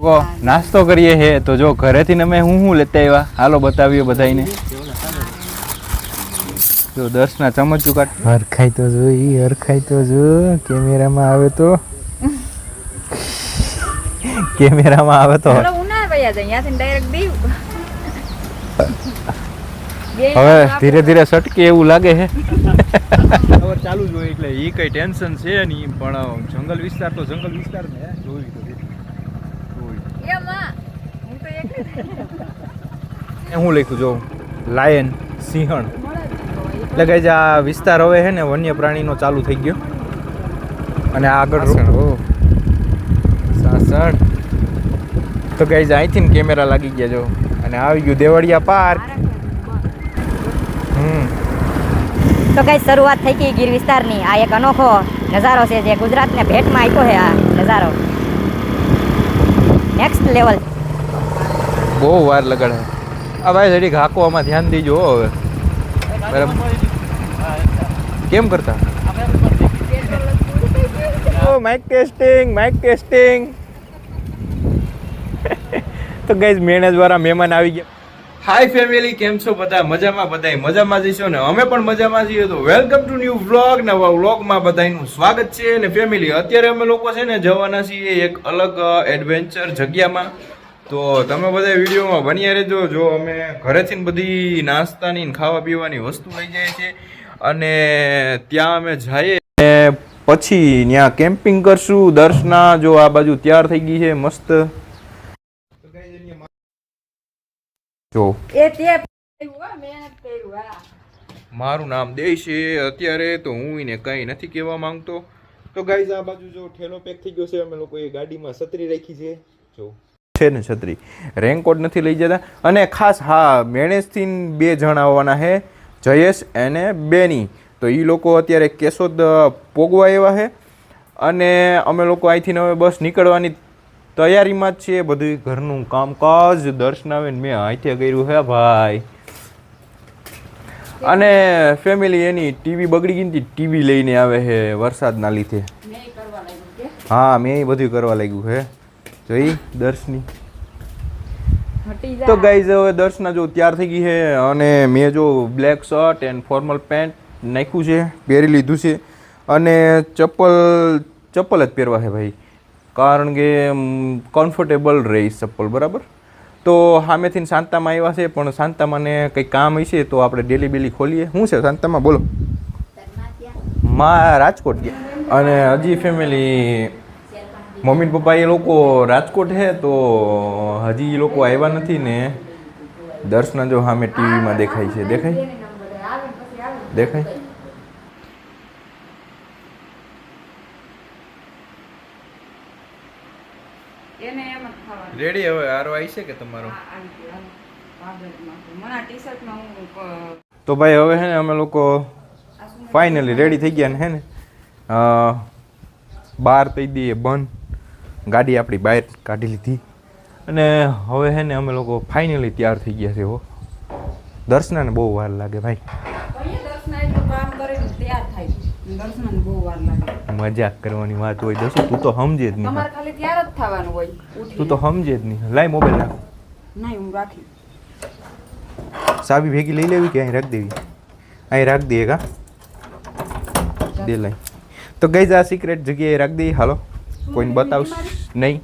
નાસ્તો કરીએ હે. તો જો ઘરેથી અમે હું હું લેતા આવ્યા હાલો બતાવીએ બધાને જો દસના ચમચું કાઢ. હરખાઈ તો જો ઈ હરખાઈ તો જો. કેમેરામાં આવે તો? કેમેરામાં આવે તો? જાય હવે ધીરે ધીરે સટકે એવું લાગે છે. ચાલુ જ હોય એટલે એ કઈ ટેન્શન છે નહીં પણ જંગલ વિસ્તાર તો જંગલ વિસ્તાર ને જોઈ તો જોઈ એ માં હું તો એ હું લખ્યું જો લાયન સિંહણ. એટલે કે જે આ વિસ્તાર હવે છે ને વન્ય પ્રાણીનો ચાલુ થઈ ગયો. અને આ આગળ સાસણ તો ગઈ અહીંથી ને કેમેરા લાગી ગયા જો. અને આવી ગયું દેવળિયા પાર્ક. હમ. તો કઈ શરૂઆત થઈ ગઈ ગીર વિસ્તારની. આ એક અનોખો નજારો છે જે ગુજરાતને ભેટમાં આપ્યો છે આ નજારો. નેક્સ્ટ લેવલ બહુ વાર લગાડે. આ ભાઈ જરીક આમાં ધ્યાન દીજો હો હવે. બરાબર. કેમ કરતા? ઓ માઇક ટેસ્ટિંગ માઇક ટેસ્ટિંગ તો ગઈ મેનેજ વાળા મહેમાન આવી ગયા. હાય ફેમિલી કેમ છો બધા? મજામાં બધાય? મજામાં જઈશો ને? અમે પણ મજામાં છીએ તો વેલકમ ટુ ન્યુ વ્લોગ નવા વ્લોગમાં બધાનું સ્વાગત છે. અને ફેમિલી અત્યારે અમે લોકો છે ને જવાના છીએ એક અલગ એડવેન્ચર જગ્યામાં. તો તમે બધા વિડીયોમાં બન્યા રહેજો. જો અમે ઘરેથી બધી નાસ્તાની ખાવા પીવાની વસ્તુ લઈ જઈએ છીએ અને ત્યાં અમે જઈએ. પછી ત્યાં કેમ્પિંગ કરશું. દર્શના જો આ બાજુ તૈયાર થઈ ગઈ છે. મસ્ત. જો. મારું નામ દેશ છે. અત્યારે તો હું એને કંઈ નથી કહેવા માંગતો. તો ગાઈઝ આ બાજુ જો ઠેલો પેક થઈ ગયો છે. અમે લોકો એ ગાડીમાં સતરી રાખી છે. જો. છે ને છત્રી? રેનકોટ નથી લઈ જતા. અને ખાસ હા મેણેજથી બે જણ આવવાના છે જયેશ અને બેની. તો એ લોકો અત્યારે કેશોદ પોગવા એવા છે અને અમે લોકો અહીંથી હવે બસ નીકળવાની તૈયારીમાં જ છીએ. બધું ઘરનું કામકાજ દર્શનાવે મેં અહીંથી કર્યું હે ભાઈ. અને ફેમિલી એની ટીવી બગડી ગઈ હતી ટીવી લઈને આવે છે વરસાદના લીધે. હા મેં એ બધું કરવા લાગ્યું છે જોઈ દર્શની. તો ગાઈઝ હવે દર્શના જો તૈયાર થઈ ગઈ છે અને મેં જો black shirt and formal pant નાખ્યું છે પહેરી લીધું છે. અને ચપ્પલ ચપ્પલ જ પહેરવા છે ભાઈ. કારણ કે કમ્ફર્ટેબલ રહીશ ચપ્પલ બરાબર? તો સામેથી શાંતામાં આવ્યા છે પણ શાંતામાંને કંઈ કામ હશે તો આપણે ડેલી બેલી ખોલીએ. શું છે શાંતામાં? બોલો. મા રાજકોટ ગયા. અને હજી ફેમિલી મમ્મી ને પપ્પા એ લોકો રાજકોટ છે તો હજી એ લોકો આવ્યા નથી ને. દર્શના જો સામે ટીવીમાં દેખાય છે. દેખાય? દેખાય? રેડી હવે? આરો આવી છે કે તમારો? હા, હું તો ભાઈ હવે હે ને અમે લોકો ફાઇનલી રેડી થઈ ગયા ને હે ને? બાર થઈ દઈએ બંધ. ગાડી આપણી બહાર કાઢી લીધી. અને હવે હે ને અમે લોકો ફાઇનલી તૈયાર થઈ ગયા છે હો. દર્શનાને બહુ વાર લાગે ભાઈ. મજાક કરવાની વાત હોય દસું તું તો સમજે જ નહીં. જ તું તો સમજે જ નહીં. લાય મોબાઈલ નાખ નહીં હું રાખી. સાબી ભેગી લઈ લેવી કે અહીં રાખી દેવી? અહીં રાખી દઈએ કા? દે લઈ તો ગઈ આ સિક્રેટ જગ્યાએ રાખી દઈએ. હાલો. કોઈને બતાવશ. નહીં?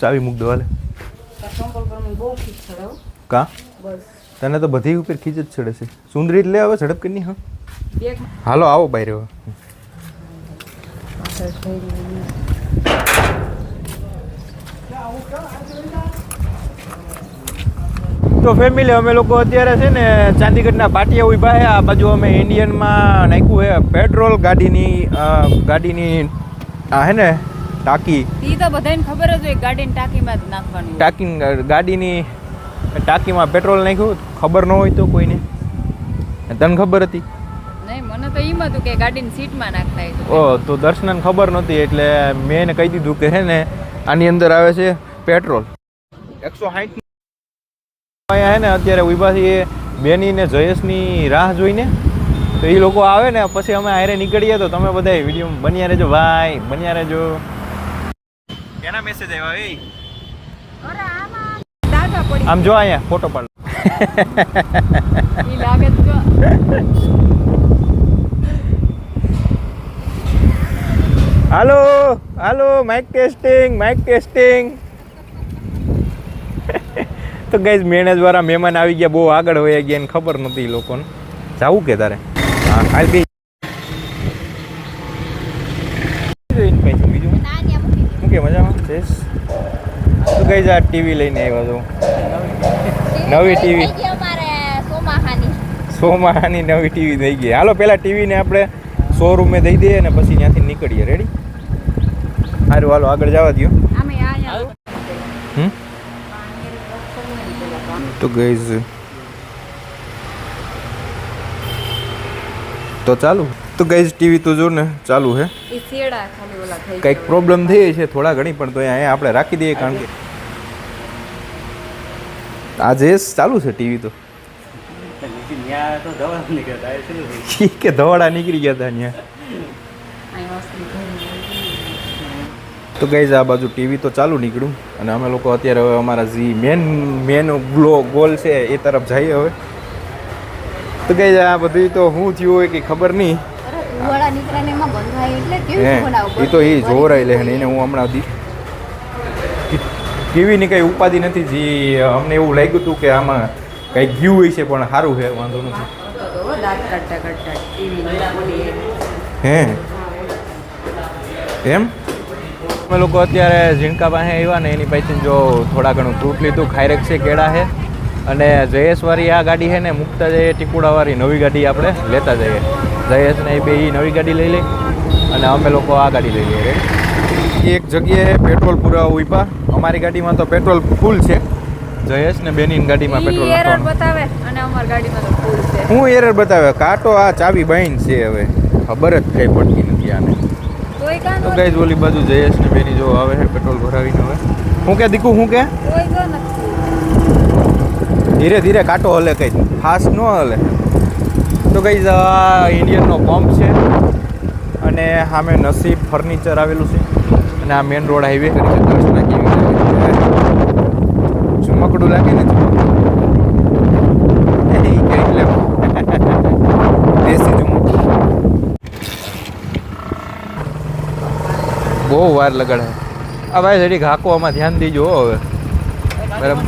ચાવી મૂક દો હાલે. કા? તને તો બધી ઉપર ખીચ જ ચડે છે. સુંદરી લે હવે ઝડપ કરી હા? હાલો, આવો બહાર તો ફેમિલી અમે લોકો અત્યારે છે ને ચાંદીગઢના પાટિયા ઊભા છે. આ બાજુ અમે ઇન્ડિયનમાં નાખ્યું છે. પેટ્રોલ ગાડીની ગાડીની આ હે ને ટાંકી. ઈ તો બધાને ખબર જ હોય ગાડીની ટાંકીમાં જ નાખવાનું ટાંકી ગાડીની ટાંકીમાં પેટ્રોલ નાખ્યું ખબર ન હોય તો કોઈને. તને ખબર હતી? નહીં મને તો એમ હતું કે ગાડીની સીટમાં નાખતા ઓ તો દર્શનને ખબર નહોતી એટલે મેં એને કહી દીધું કે હે ને આની અંદર આવે છે પેટ્રોલ. એકસો સાઠ અહીંયા હે ને અત્યારે ઊભા છીએ બેની ને જયેશની રાહ જોઈને. તો એ લોકો આવે ને પછી અમે આયરે નીકળીએ તો તમે બધા વીડિયો બન્યા રહેજો. ભાઈ બન્યા રહેજો. એના મેસેજ આવ્યા એ? આમાં જો અહીંયા ફોટો પાડ. Hello hello mic testing mic testing તો ગઈ મેનેજ વાળા મહેમાન આવી ગયા બહુ આગળ હોય ગયા ખબર નથી એ લોકોને. જાવું કે તારે? બીજું શું કે મજામાં? જઈશ તું કઈ જા ટીવી લઈને આવ્યો તો નવી TV. સોમાની નવી ટીવી દઈ ગઈ. હાલો પહેલાં ટીવીને આપણે શોરૂમે દઈ દઈએ ને પછી ત્યાંથી નીકળીએ. રેડી સારું હાલો આગળ જવા દો તો ગઈઝ તો ચાલુ. તો ગઈ ટીવી તો જો ને ચાલુ હે. કંઈક પ્રોબ્લેમ થઈ છે થોડા ઘણી પણ તો અહીંયા આપણે રાખી દઈએ કારણ કે આજે ચાલુ છે ટીવી તો. કે ધવાડા નીકળી ગયા હતા ત્યાં તો ગઈ આ બાજુ ટીવી તો ચાલુ નીકળ્યું. અને અમે લોકો અત્યારે હવે અમારા જે મેન મેન ગ્લો ગોલ છે એ તરફ જઈએ હવે. તો ગઈઝ આ બધું તો શું થયું હોય કે ખબર નહીં. હે એ તો એ જોરાઈ લે એને હું હમણાં ટીવીની કંઈ ઉપાધિ નથી જે અમને એવું લાગ્યું હતું કે આમાં કંઈ ગયું હોય છે પણ સારું છે વાંધો નથી. હે? એમ? અમે લોકો અત્યારે ઝીણકા પાસે આવ્યા ને એની પાસે જો થોડા ઘણું ફ્રૂટ લીધું ખાયરેક છે કેળા છે. અને જયેશવાળી આ ગાડી છે ને મૂકતા જઈએ ટીકુડાવાળી નવી ગાડી આપણે લેતા જઈએ. જયેશને એ બે ઈ નવી ગાડી લઈ લે અને અમે લોકો આ ગાડી લઈ લઈએ એક જગ્યાએ પેટ્રોલ પુરાવા ઊભા અમારી ગાડીમાં તો પેટ્રોલ ફૂલ છે. જયેશ ને બેની ગાડીમાં પેટ્રોલ એરર બતાવે અને અમારી ગાડીમાં તો ફૂલ છે. હું એરર બતાવે? કાટો આ ચાવી બાઈન છે હવે. ખબર જ કઈ પડતી નથી આને. તો નો ગાઈઝ ઓલી બાજુ જયેશ ને બેની જો આવે છે પેટ્રોલ ભરાવીને હવે. હું કે દીકુ હું કે? કોઈ નથી ધીરે ધીરે કાંટો હલે કંઈ. ફાસ્ટ ન હલે. તો કંઈ આ ઇન્ડિયનનો પંપ છે અને સામે નસીબ ફર્નિચર આવેલું છે અને આ મેન રોડ હાઈવે કરી છે. કેવી લાગે ચુમકડું લાગે ને? બહુ વાર લગાડે. આ ભાઈ જરીક આમાં ધ્યાન દેજો હવે. બરાબર.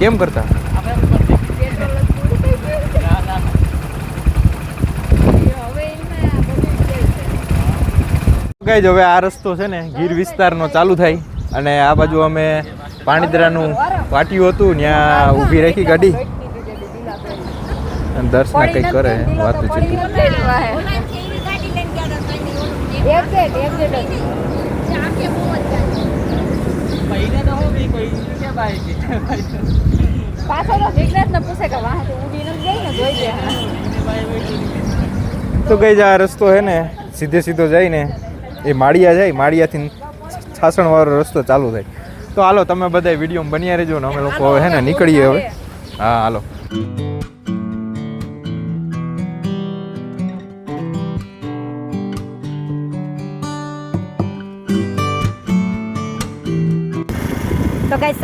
કેમ કરતા? બધું હવે આ રસ્તો છે ને ગીર વિસ્તારનો ચાલુ થાય અને આ બાજુ અમે પાણીદરાનું પાટિયું હતું, ત્યાં ઊભી રાખી ગાડી. અને દર્શના કંઈક કરે, વાત હું બી કોઈ કે ભાઈ કે પાછો તો પૂછે કે વાહ તો ઊભી નથી ગઈ ને જોઈ દે તો ગઈ આ રસ્તો છે ને સીધે સીધો જાય ને એ માળિયા જાય માળિયાથી છાસણવાળો રસ્તો ચાલુ થાય. તો હાલો તમે બધા વીડિયો બન્યા રહેજો ને અમે લોકો હવે હે ને નીકળીએ હવે. હા હાલો.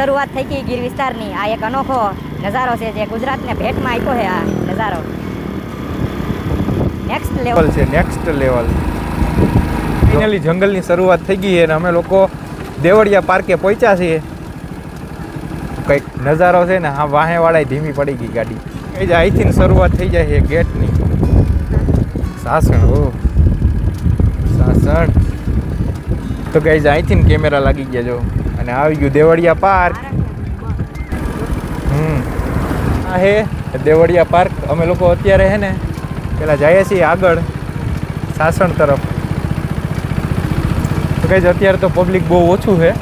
શરૂઆત થઈ ગઈ ગીર વિસ્તારની. આ એક અનોખો નજારો છે જે ગુજરાતને ભેટમાં આપ્યો છે આ નજારો. નેક્સ્ટ લેવલ છે નેક્સ્ટ લેવલ ફાઇનલી જંગલની શરૂઆત થઈ ગઈ છે અને અમે લોકો દેવળિયા પાર્કે પહોંચ્યા છીએ. કંઈક નજારો છે ને હા વાહેવાળા ધીમી પડી ગઈ ગાડી. કઈ જાય અહીંથી શરૂઆત થઈ જાય છે ગેટની. સાસણ, ઓ. સાસણ. તો કઈ અહીંથી કેમેરા લાગી ગયા જો. અને આવી ગયું દેવળિયા પાર્ક. હમ. આ હે દેવળિયા પાર્ક. અમે લોકો અત્યારે હે ને પેલા જઈએ છીએ આગળ સાસણ તરફ. તો કઈ અત્યારે તો પબ્લિક બહુ ઓછું છે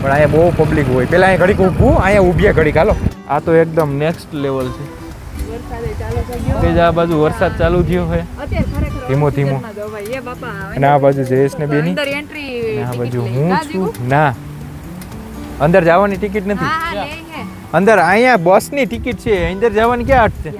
પણ અહીંયા બહુ પબ્લિક હોય. પેલા અહીંયા ઘડીક ઊભું અહીંયા ઊભીએ ઘડીક. હાલો. આ તો એકદમ નેક્સ્ટ લેવલ છે. આ બાજુ વરસાદ ચાલુ થયો છે ધીમો ધીમો. આ બાજુ જયેશ ને બેની. આ બાજુ હું છું. ના. અંદર જવાની ટિકિટ નથી. અંદર અહીંયા બસની ટિકિટ છે અંદર જવાની ક્યાં અટ છે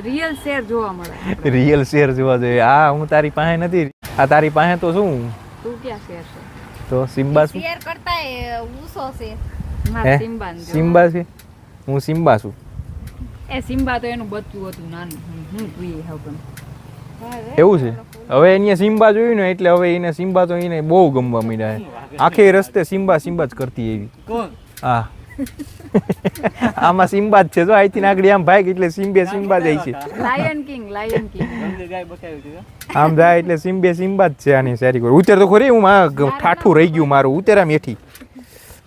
રિયલ શેર જોવા મળે રિયલ શેર જોવા જોઈએ. આ હું તારી પાસે નથી. આ તારી પાસે તો શું? તું ક્યાં શેર છે? તો સિમ્બા શું? શેર કરતા ઉસો છે. મારા સિમ્બા સિમ્બા છે? હું સિમ્બા છું. એ સિમ્બા તો એનું બચ્ચું હતું નાનું. હું- હું તું એ હવે એવું છે? હવે એને સિમ્બા જોયું ને એટલે હવે એને સિમ્બા તો એને બહુ ગમવા માંડ્યા છે. આખે રસ્તે સિમ્બા સિમ્બા જ કરતી એવી. હા. આમાં સિમ્બા જ છે. જો અહીંથી આગળ આમ ભાઈ એટલે સિમ્બે સિમ્બા જાય છે. લાયન કિંગ લાયન કિંગ આમ જાય એટલે સિમ્બે સિમ્બા જ છે આની સારી કોઈ. ઉતેર તો ખરી હું માં ઠાઠું રહી ગયું મારું. ઉતેરા આમ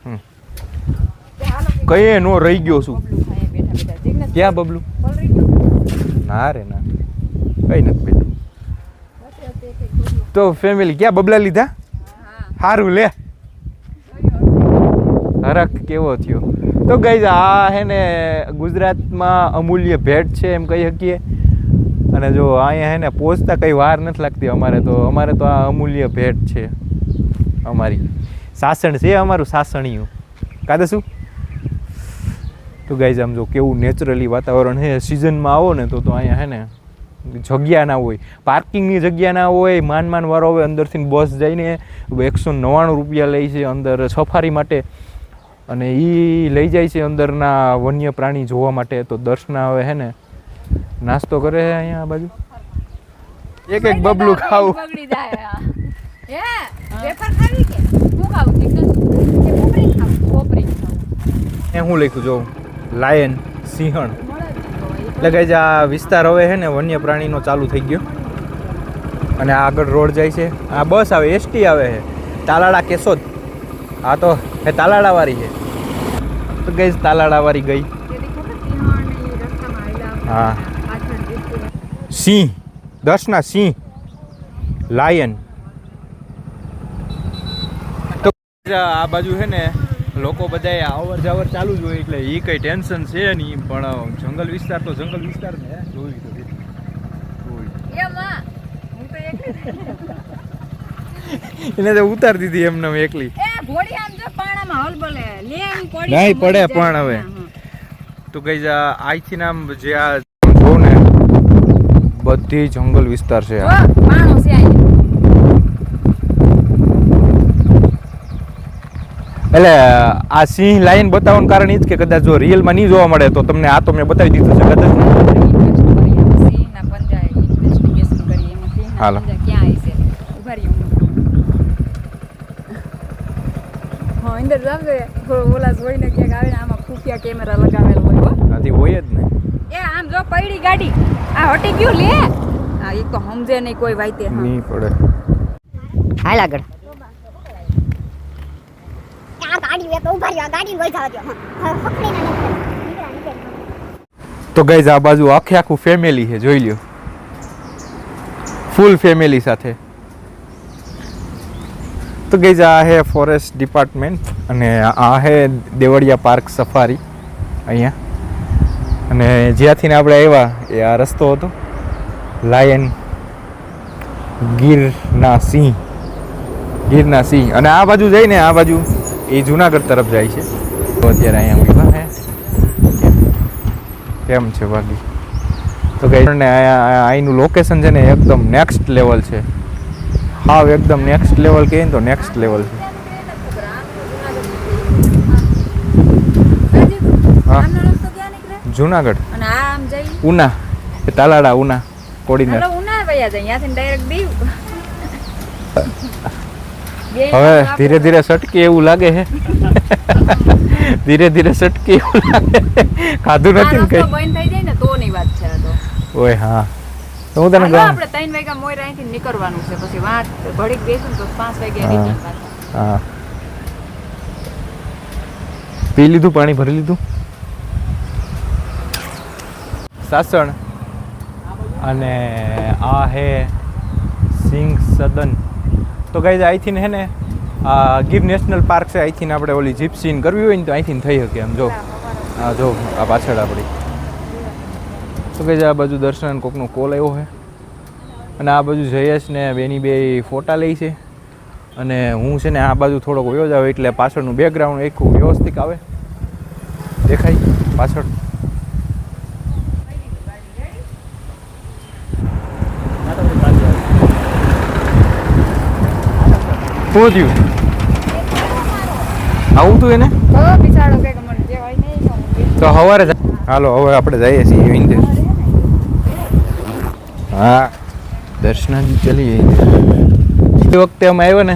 હમ. કઈ નો રહી ગયો છું. ક્યાં બબલું? ના રે ના. કઈ નથી પેલું તો ફેમિલી ક્યાં બબલા લીધા? સારું લે. હરખ કેવો થયો. તો ગઈ આ હે ને ગુજરાતમાં અમૂલ્ય ભેટ છે એમ કહી શકીએ. અને જો અહીંયા હે ને પહોંચતા કંઈ વાર નથી લાગતી અમારે તો. અમારે તો આ અમૂલ્ય ભેટ છે અમારી. સાસણ છે અમારું સાસણિયું. કાદે શું? તો ગાઈઝ આમ જો કેવું નેચરલી વાતાવરણ છે. સિઝનમાં આવો ને તો તો અહીંયા હે ને જગ્યા ના હોય. પાર્કિંગની જગ્યા ના હોય માન માન વારો હવે અંદરથી બસ જઈને એકસો નવ્વાણું રૂપિયા લે છે અંદર સફારી માટે. અને એ લઈ જાય છે અંદરના વન્ય પ્રાણી જોવા માટે. તો દર્શના આવે હે ને? નાસ્તો કરે છે અહીંયા આ બાજુ? એક એક બબલું ખાવું. હે. લખ્યું જોઉં લાયન સિંહણ. એટલે કે આ વિસ્તાર હવે છે ને વન્ય પ્રાણીનો ચાલુ થઈ ગયો. અને આગળ રોડ જાય છે. આ બસ આવે, એસટી આવે છે. તાલાળા કેશોદ. આ તો એ તાલાળાવાળી છે. તો ગઈ તાલાળાવાળી ગઈ. હા. સિંહ. દર્શના સિંહ. લાયન. તો આ બાજુ છે ને લોકો બધાએ અવર જવર ચાલુ જ હોય એટલે એ કઈ ટેન્શન છે નહીં પણ જંગલ વિસ્તાર તો જંગલ વિસ્તાર ને જોયું તો એને તો ઉતાર દીધી એમને એકલી. નહીં, પડે પણ હવે. તો ગઈ આઈથી નામ જે આ જોઉં ને બધી જંગલ વિસ્તાર છે આ. જો પાણો છે અહીંયા એટલે આ સિંહ લાઈન બતાવવાનું કારણ એ જ કે કદાચ જો રિયલમાં નહીં જોવા મળે તો તમને આ તો મેં બતાવી દીધું છે કદાચ હાલો. ક્યાં ઊભા રહીએ હા. અંદર જામ છે ઓલા જોઈને ક્યાંક આવે ને આમાં ખુફિયા કેમેરા લગાવેલ હોય હો. નથી હોય જ ને. એ આમ જો પૈડી ગાડી આ હટી ગયું લે. આ એક તો સમજે નહીં કોઈ નહીં પડે. હાલ આગળ આ તો ગઈ આ બાજુ આખે આખું ફેમિલી છે, જોઈ લ્યો. ફૂલ ફેમિલી સાથે. તો ગઈ આ હે ફોરેસ્ટ ડિપાર્ટમેન્ટ અને આ હે દેવળિયા પાર્ક સફારી અહીંયા. અને જ્યાંથી આપણે આવ્યા, એ આ રસ્તો હતો. લાયન ગીરના સિંહ ગીરના સિંહ અને આ બાજુ જઈને આ બાજુ એ જુનાગઢ તરફ જાય છે. તો અત્યારે અહીંયા ઊભા હે કેમ છે બાકી તો કઈ ને અહીંનું લોકેશન છે ને એકદમ નેક્સ્ટ લેવલ છે. હાવ એકદમ નેક્સ્ટ લેવલ કહીએ ને તો નેક્સ્ટ લેવલ છે. જુનાગઢ. ઉના. તાલાડા ઉના. કોડીને ઉના ભાઈ ડાયરેક્ટ દીવ. હવે ધીરે ધીરે સટકે એવું લાગે છે. ધીરે ધીરે સટકે એવું લાગે ખાધું નથી ને કઈ? બંધ થઈ જાય ને તો ની વાત છે તો. ઓય હા. તો હું તને કહું. આપણે ત્રણ વાગ્યા મોર અહીંથી નીકળવાનું છે. પછી વાત ઘડીક બેસું તો પાંચ વાગ્યા હા. પાછા. હા. પી લીધું પાણી ભરી લીધું? સાસણ. અને આ હે સિંહ સદન. તો ગાઈઝ અહીંથી હે ને આ ગીર નેશનલ પાર્ક છે અહીંથી આપણે ઓલી જીપસીન કરવી હોય ને તો અહીંથી થઈ શકે એમ જો. આ જો આ પાછળ આપણી. તો કઈ આ બાજુ દર્શન કોકનો કોલ આવ્યો છે અને આ બાજુ જયેશ ને બેની બે ફોટા લે છે. અને હું છે ને આ બાજુ થોડોક વયો જાવ એટલે પાછળનું બેકગ્રાઉન્ડ એક વ્યવસ્થિત આવે. દેખાય પાછળ. શું થયું આવું તું એને? તો સવારે જ- હાલો હવે આપણે જઈએ છીએ વિંદર હા દર્શનાજી ચલીએ તે વખતે અમે આવ્યો ને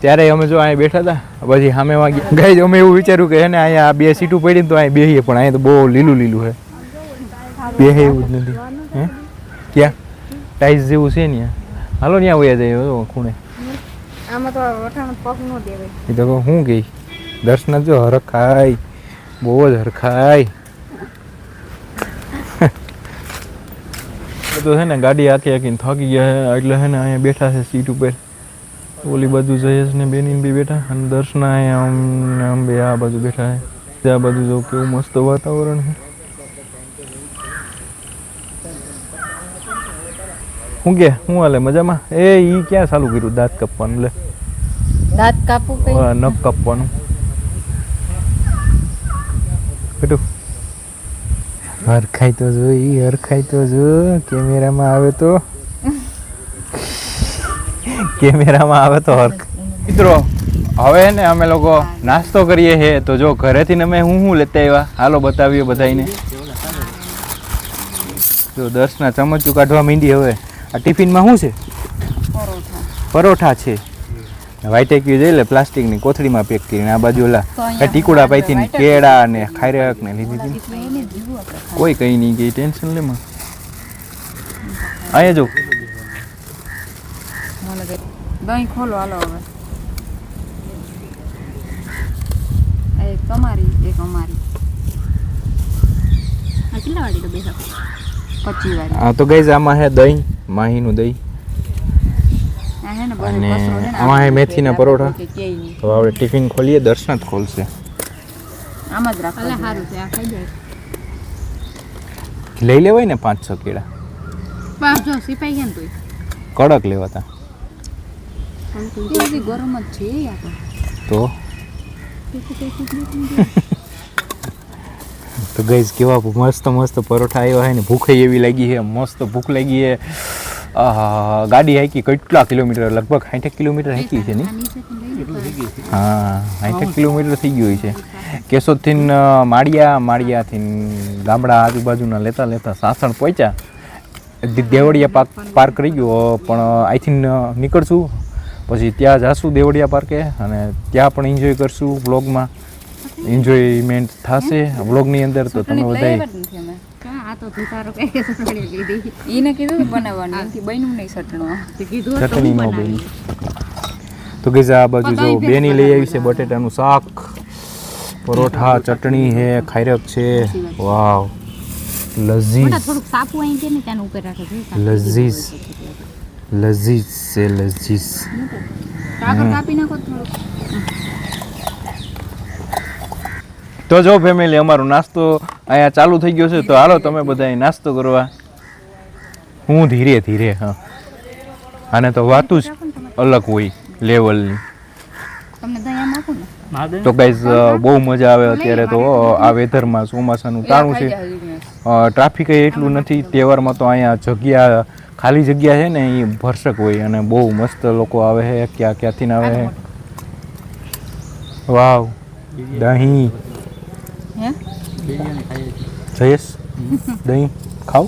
ત્યારે અમે જો અહીંયા બેઠા હતા પછી સામે વાગી ગઈ અમે એવું વિચાર્યું કે એને અહીંયા આ બે સીટું પડી ને તો અહીંયા બેહીએ પણ અહીંયા તો બહુ લીલું લીલું છે. બેહે એવું જ નથી. હે? ક્યાં? ટાઈસ જેવું છે ને. હાલો ત્યાં વયા જાય ખૂણે. આમાં તો વઠાણ પગ ન દેવાય. એ તો કહું શું દર્શન જો હરખાય બહુ જ હરખાય. તો છે ને ગાડી આખી આખીને થાકી ગયા છે. એટલે છે ને અહીંયા બેઠા છે સીટ ઉપર. ઓલી બાજુ જયેશ ને બેની બી બેઠા અને દર્શના અહીંયા આમ ને આમ બે આ બાજુ બેઠા છે. આ બાજુ જો કેવું મસ્ત વાતાવરણ છે. શું કે હું હાલે મજામાં? એ ઈ ક્યાં ચાલુ કર્યું? દાંત કાપવાનું લે. દાંત કાપવું કઈ? નખ કાપવાનું. બેટું. હરખાઈ તો જો ઈ હરખાઈ તો જો. કેમેરામાં આવે તો. કેમેરામાં આવે તો હરખ મિત્રો હવે ને અમે લોકો નાસ્તો કરીએ છે તો જો ઘરેથી અમે હું શું લેતા આવ્યા? હાલો બતાવીએ બધાને જો દસના ચમચું કાઢવા માંડી હવે. આ ટિફિનમાં શું છે? પરોઠા. છે. વાઈટેક્યુ જઈ લે પ્લાસ્ટિકની કોથળીમાં પેક કરીને આ બાજુ ઓલા આ ટીકુડા પાઈથી ને કેળા ને ખાયરક ને લીધી હતી. કોઈ કઈ નહીં ગઈ ટેન્શન લેમાં અહીંયા જો. દહીં ખોલો હાલો હવે. એક તમારી એક અમારી. કેટલા વાળી તો બેસા પચી વાળી હા તો ગઈ આમાં હે દહીં. માહીનું દહીં. આ હે ને બધું અને આમાં એ મેથીના પરોઠા. તો આપણે ટિફિન ખોલીએ દર્શન જ ખોલશે. આમાં જ રાખો અલા સારું છે આ ખાઈ જાય. લઈ લેવાય ને પાંચ છ કેળા. બાપ સિપાઈ ગયા ને કડક લેવાતા. ગરમ જ છે તો. તો ગઈઝ કેવા મસ્ત મસ્ત પરોઠા આવ્યા છે ને. ભૂખે એવી લાગી છે મસ્ત ભૂખ લાગી છે આહા, ગાડી હાકી કેટલા કિલોમીટર? લગભગ સાઠેક કિલોમીટર હાકી છે ને? હા સાઠેક કિલોમીટર થઈ ગયું છે. કેશોદથી માળિયા માળિયાથી ગામડા આજુબાજુના લેતા લેતા સાસણ પહોંચ્યા. દેવળિયા પાર્ક પાર્ક કરી ગયો પણ અહીંથી નીકળશું. પછી ત્યાં જાશું દેવળિયા પાર્કે અને ત્યાં પણ એન્જોય કરશું વ્લોગમાં એન્જોયમેન્ટ થશે. વ્લોગની અંદર તો તમે બધા આ તો કે હું. આ બાજુ જો બેની લઈ આવી છે બટેટાનું શાક. પરોઠા ચટણી છે. ખાયરક છે. વાવ. લઝીઝ. થોડુંક સાપુ અહીં છે ને ત્યાંનું ઉપર રાખે છે. લઝીઝ. લઝીઝ છે લઝીઝ. કાકર કાપી નાખો થોડુંક. તો જો ફેમિલી અમારો નાસ્તો અહીંયા ચાલુ થઈ ગયો છે તો હાલો તમે બધા નાસ્તો કરવા. હું ધીરે ધીરે હા. આને તો વાતું જ અલગ હોય લેવલની. તો ગાઈઝ બહુ મજા આવે અત્યારે તો આ વેધરમાં ચોમાસાનું તાણું છે. ટ્રાફિક એટલું નથી તહેવારમાં તો અહીંયા જગ્યા ખાલી જગ્યા છે ને એ ભરસક હોય અને બહુ મસ્ત લોકો આવે છે ક્યાં ક્યાંથી ને આવે છે. વાવ દહીં. જયેશ દહીં ખાવ